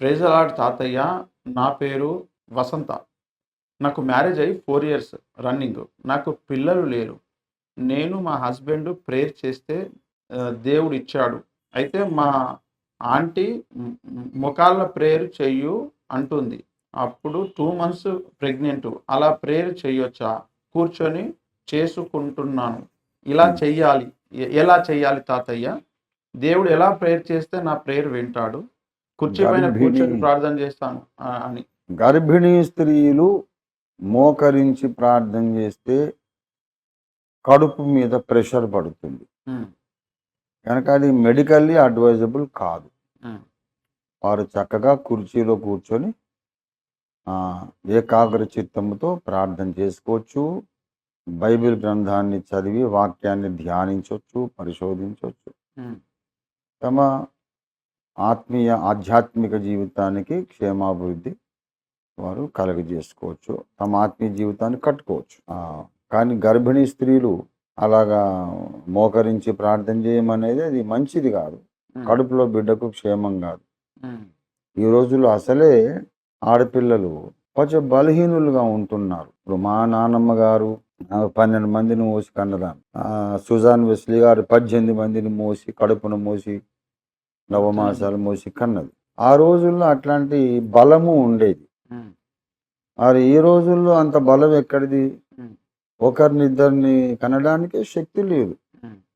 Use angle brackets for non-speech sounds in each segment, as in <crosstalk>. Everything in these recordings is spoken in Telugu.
ప్రేజలాడ్ అలాడ్ తాతయ్య. నా పేరు వసంత. నాకు మ్యారేజ్ అయ్యి ఫోర్ ఇయర్స్ రన్నింగ్. నాకు పిల్లలు లేరు. నేను మా హస్బెండ్ ప్రేయర్ చేస్తే దేవుడు ఇచ్చాడు. అయితే మా ఆంటీ ముఖాల ప్రేయర్ చెయ్యు అంటుంది. అప్పుడు టూ మంత్స్ ప్రెగ్నెంట్. అలా ప్రేయర్ చేయొచ్చా కూర్చొని చేసుకుంటున్నాను. ఇలా చెయ్యాలి. ఎలా చెయ్యాలి తాతయ్య? దేవుడు ఎలా ప్రేయర్ చేస్తే నా ప్రేయర్ వింటాడు? కుర్చీ పైన కూర్చొని ప్రార్థన చేస్తాను అని. గర్భిణీ స్త్రీలు మోకరించి ప్రార్థన చేస్తే కడుపు మీద ప్రెషర్ పడుతుంది. కనుక అది మెడికల్లీ అడ్వైజబుల్ కాదు. వారు చక్కగా కుర్చీలో కూర్చొని ఏకాగ్ర చిత్తంతో ప్రార్థన చేసుకోవచ్చు. బైబిల్ గ్రంథాన్ని చదివి వాక్యాన్ని ధ్యానించవచ్చు పరిశోధించవచ్చు తమ ఆత్మీయ ఆధ్యాత్మిక జీవితానికి క్షేమాభివృద్ధి వారు కలుగజేసుకోవచ్చు తమ ఆత్మీయ జీవితాన్ని కట్టుకోవచ్చు. కానీ గర్భిణీ స్త్రీలు అలాగా మోకరించి ప్రార్థన చేయమనేది అది మంచిది కాదు. కడుపులో బిడ్డకు క్షేమం కాదు. ఈ రోజుల్లో అసలే ఆడపిల్లలు కొంచెం బలహీనులుగా ఉంటున్నారు. ఇప్పుడు మా నాన్నమ్మ గారు పన్నెండు మందిని మోసి కన్నదాన్ని సుజాన్ వెస్లీ గారు పద్దెనిమిది మందిని మోసి కడుపును మోసి నవమాసాలు మోసి కన్నది. ఆ రోజుల్లో అట్లాంటి బలము ఉండేది. మరి ఈ రోజుల్లో అంత బలం ఎక్కడిది. ఒకరిని ఇద్దరిని కనడానికి శక్తి లేదు.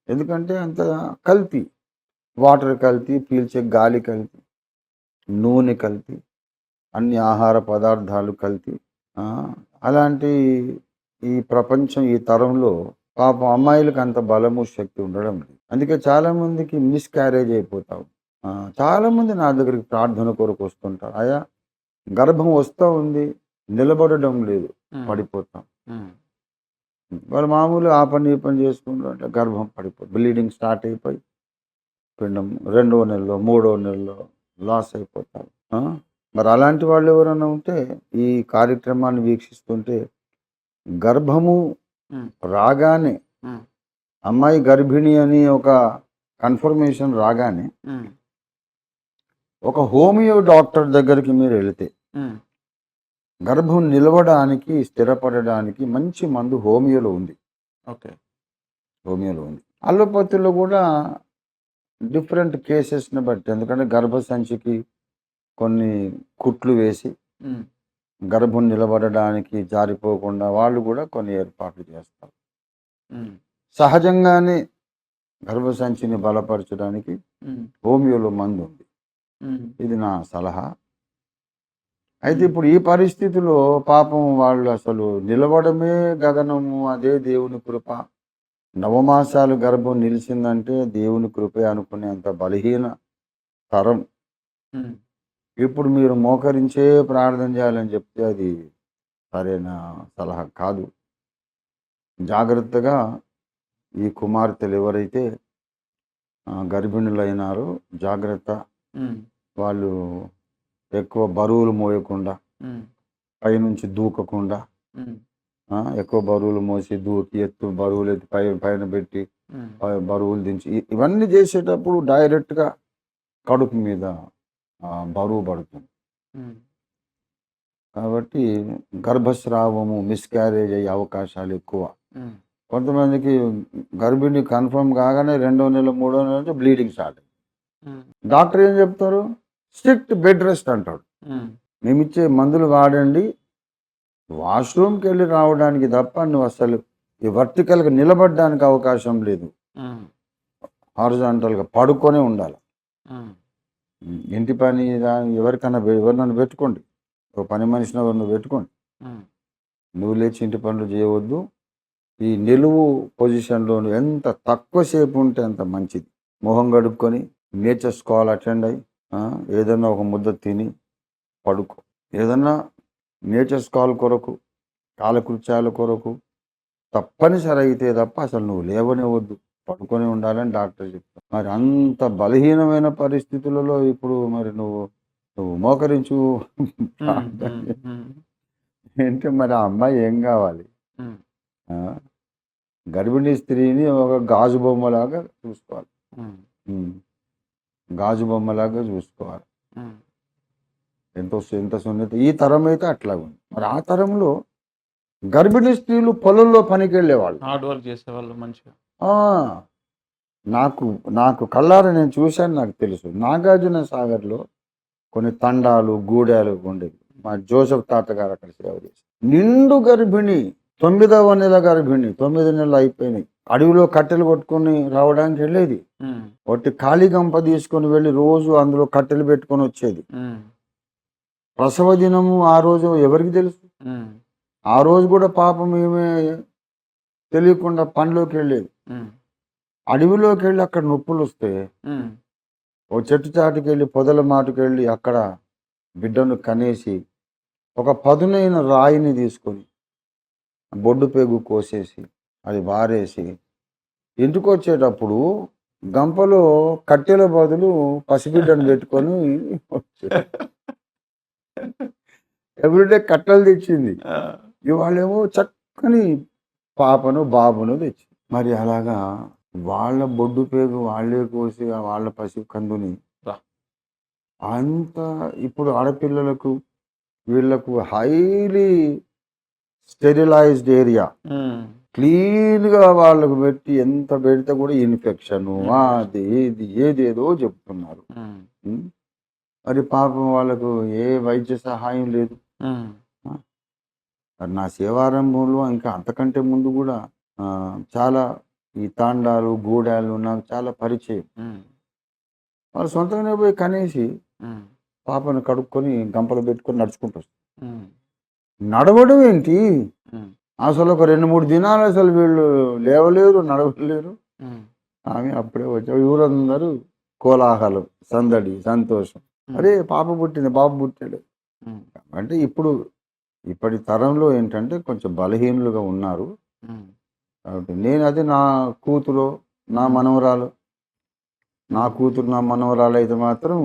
ఎందుకంటే అంత కల్తీ. వాటర్ కల్తీ పీల్చే గాలి కల్తీ నూనె కల్తీ అన్ని ఆహార పదార్థాలు కల్తీ. అలాంటి ఈ ప్రపంచం ఈ తరంలో పాపం అమ్మాయిలకు అంత బలము శక్తి ఉండడం లేదు. అందుకే చాలా మందికి మిస్క్యారేజ్ అయిపోతావు ఆ, చాలా మంది నా దగ్గరికి ప్రార్థన కొరకు వస్తుంటారు. అయా గర్భం వస్తూ ఉంది నిలబడడం లేదు పడిపోతాం. వాళ్ళు మామూలు ఆ పని ఈ పని చేసుకుంటూ అంటే గర్భం పడిపోయి బ్లీడింగ్ స్టార్ట్ అయిపోయి పిండం రెండవ నెలలో మూడవ నెలలో లాస్ అయిపోతారు? మరి అలాంటి వాళ్ళు ఎవరైనా ఉంటే ఈ కార్యక్రమాన్ని వీక్షిస్తుంటే గర్భము రాగానే అమ్మాయి గర్భిణి అని ఒక కన్ఫర్మేషన్ రాగానే ఒక హోమియో డాక్టర్ దగ్గరికి మీరు వెళితే గర్భం నిలవడానికి స్థిరపడడానికి మంచి మందు హోమియోలో ఉంది. ఓకే. హోమియోలో ఉంది. అల్లోపతిలో కూడా డిఫరెంట్ కేసెస్ని బట్టి ఎందుకంటే గర్భసంచికి కొన్ని కుట్లు వేసి గర్భం నిలబడడానికి జారిపోకుండా వాళ్ళు కూడా కొన్ని ఏర్పాట్లు చేస్తారు. సహజంగానే గర్భసంచిని బలపరచడానికి హోమియోలో మందు ఉంది. ఇది నా సలహా. అయితే ఇప్పుడు ఈ పరిస్థితిలో పాపం వాళ్ళు అసలు నిలవడమే గగనము అదే దేవుని కృప. నవమాసాలు గర్భం నిలిచిందంటే దేవుని కృపే అనుకునేంత బలహీన తరం. ఇప్పుడు మీరు మోకరించే ప్రార్థన చేయాలని చెప్తే అది సరైన సలహా కాదు. జాగ్రత్తగా ఈ కుమార్తెలు ఎవరైతే గర్భిణులైనారో జాగ్రత్త వాళ్ళు ఎక్కువ బరువులు మోయకుండా పైనుంచి దూకకుండా ఎక్కువ బరువులు మోసి దూకి ఎత్తు బరువులు ఎత్తి పై పైన పెట్టి బరువులు దించి ఇవన్నీ చేసేటప్పుడు డైరెక్ట్గా కడుపు మీద బరువు పడుతుంది. కాబట్టి గర్భస్రావము మిస్క్యారేజ్ అయ్యే అవకాశాలు ఎక్కువ. కొంతమందికి గర్భిణి కన్ఫర్మ్ కాగానే రెండో నెల మూడో నెల నుంచి బ్లీడింగ్ స్టార్ట్ డాక్టర్ ఏం చెప్తారు? స్ట్రిక్ట్ బెడ్ రెస్ట్ అంటాడు. ఉమ్, మేమిచ్చే మందులు వాడండి. వాష్రూమ్కి వెళ్ళి రావడానికి తప్ప నువ్వు అసలు ఈ వర్టికల్గా నిలబడడానికి అవకాశం లేదు. హారిజాంటల్గా పడుకొనే ఉండాలి. ఇంటి పని ఎవరికైనా పె- ఎవరినైనా పెట్టుకోండి. ఒక పని మనిషిని ఎవరిని పెట్టుకోండి. నువ్వు లేచి ఇంటి పనులు చేయవద్దు. ఈ నిలువు పొజిషన్లో ఎంత తక్కువసేపు ఉంటే అంత మంచిది. మొహం గడుపుకొని నేచర్స్ కాల్ అటెండ్ అయ్యి ఏదైనా ఒక ముద్ద తిని పడుకో. ఏదన్నా నేచర్స్ కాల్ కొరకు కాలకృత్యాల కొరకు తప్పనిసరి అయితే తప్ప అసలు నువ్వు లేవనివ్వద్దు. పడుకొని ఉండాలని డాక్టర్ చెప్తారు మరి అంత బలహీనమైన పరిస్థితులలో ఇప్పుడు మరి నువ్వు నువ్వు మోకరించు. ఏంటి మరి ఆ అమ్మాయి ఏం కావాలి? గర్భిణీ స్త్రీని ఒక గాజు బొమ్మలాగా చూసుకోవాలి. గాజు బొమ్మలాగా చూసుకోవాలి. ఎంతో ఎంత సున్నిత ఈ తరం అయితే అట్లా ఉంది మరి ఆ తరంలో గర్భిణీ స్త్రీలు పొలంలో పనికి వెళ్ళేవాళ్ళు హార్డ్ వర్క్ చేసేవాళ్ళు మంచిగా. ఆ, నాకు నాకు కళ్ళారా నేను చూశాను నాకు తెలుసు. నాగార్జున సాగర్లో కొన్ని తండాలు గూడాలు ఉండేవి. మా జోసఫ్ తాతగారు అక్కడ సేవ చేసి నిండు గర్భిణి తొమ్మిదవ నెల గర్భిణి తొమ్మిది నెలలు అయిపోయినాయి. అడవిలో కట్టెలు కొట్టుకొని రావడానికి వెళ్ళేది. ఒకటి ఖాళీ గంప తీసుకొని వెళ్ళి రోజు అందులో కట్టెలు పెట్టుకొని వచ్చేది. ప్రసవ దినము ఆ రోజు ఎవరికి తెలుసు? ఆ రోజు కూడా పాపం ఏమే తెలియకుండా పనిలోకి వెళ్ళేది. అడవిలోకి వెళ్ళి అక్కడ నొప్పులు వస్తే ఓ చెట్టు చాటుకి వెళ్ళి పొదల మాటుకు వెళ్ళి అక్కడ బిడ్డను కనేసి ఒక పదునైన రాయిని తీసుకొని బొడ్డు పేగు కోసేసి అది వారేసి ఇంటికి వచ్చేటప్పుడు గంపలో కట్టెల బదులు పసిబిడ్డను <laughs> పెట్టుకొని ఎవ్రీడే కట్టెలు తెచ్చింది. ఇవాళేమో చక్కని పాపను బాబును తెచ్చి మరి అలాగా వాళ్ళ బొడ్డు పేగు వాళ్ళే కోసి వాళ్ళ పసి కందుని రా. అంత ఇప్పుడు ఆడపిల్లలకు వీళ్ళకు హైలీ స్టెరిలైజ్డ్ ఏరియా. క్లీన్గా వాళ్ళకు పెట్టి ఎంత పెడితే కూడా ఇన్ఫెక్షన్ అది ఇది ఏదేదో చెప్తున్నారు? మరి పాపం వాళ్ళకు ఏ వైద్య సహాయం లేదు. మరి నా సేవారంభంలో ఇంకా అంతకంటే ముందు కూడా చాలా ఈ తాండాలు గూడాలు నాకు చాలా పరిచయం. వాళ్ళు సొంతంగానే పోయి కనేసి పాపను కడుక్కొని గంపలు పెట్టుకొని నడుచుకుంటూ వస్తారు నడవడం ఏంటి? అసలు ఒక రెండు మూడు దినాలు అసలు వీళ్ళు లేవలేరు నడవలేరు. ఆమె అప్పుడే వచ్చావు ఊరందరూ కోలాహలం సందడి సంతోషం. అరే పాప పుట్టింది బాబు పుట్టాడు. అంటే ఇప్పుడు ఇప్పటి తరంలో ఏంటంటే కొంచెం బలహీనులుగా ఉన్నారు. కాబట్టి నేను అది నా కూతురు నా మనవరాలు నా కూతురు నా మనవరాలు అయితే మాత్రం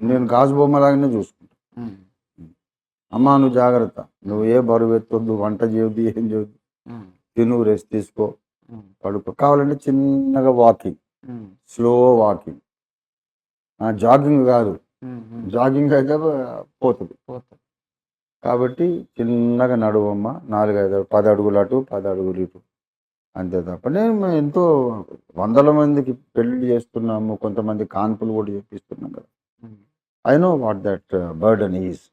నేను గాజు బొమ్మలాగానే చూసుకుంటాను అమ్మా నువ్వు జాగ్రత్త నువ్వు ఏ బరువు ఎత్తొద్దు వంట చేయొద్దు ఏం చేయొద్దు. తిను రెస్ట్ తీసుకో పడుకో. కావాలంటే చిన్నగా వాకింగ్ స్లో వాకింగ్ జాగింగ్ కాదు. జాగింగ్ అయితే పోతుంది. పోతా. కాబట్టి చిన్నగా నడువమ్మ నాలుగైదు పది అడుగులు అటు పది అడుగులు ఇటు. అంతే తప్ప. నేను ఎంతో వందల మందికి పెళ్ళి చేస్తున్నాము కొంతమంది కాన్పులు కూడా చేపిస్తున్నాం కదా. I know what that burden is